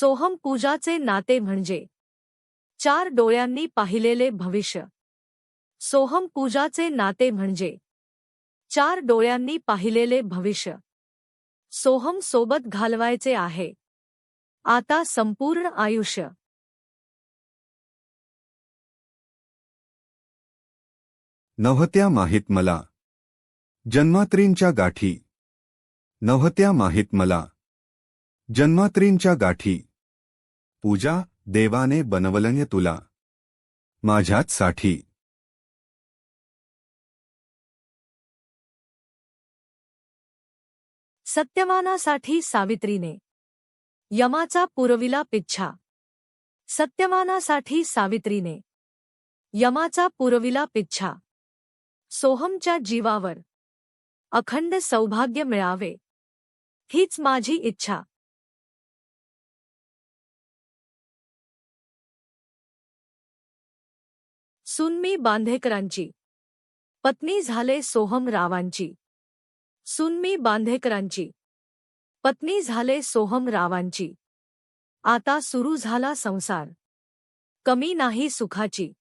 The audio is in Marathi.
सोहम पूजाचे नाते म्हणजे चार डोळ्यांनी पाहिलेले भविष्य. सोहम पूजाचे नाते म्हणजे चार डोळ्यांनी पाहिलेले भविष्य. सोहम सोबत घालवायचे आहे. आता संपूर्ण आयुष्य. नव्हत्या माहीत मला. जन्मात्रींच्या गाठी. नव्हत्या माहीत मला. जन्मात्रींच्या गाठी. पूजा देवाने बनवलंय तुला. माझ्याच साठी. सत्यवानासाठी सावित्रीने. यमाचा पुरविला पिच्छा. सत्यवानासाठी सावित्रीने. यमाचा पुरविला पिच्छा. सोहमच्या जीवावर. अखंड सौभाग्य मिळावे. हीच माझी इच्छा. सुन्मी बांधेकरांची. पत्नी झाले सोहम रावांची. सुनमी बांधेकरांची. पत्नी झाले सोहम रावांची. आता सुरू झाला संसार. कमी नाही सुखाची.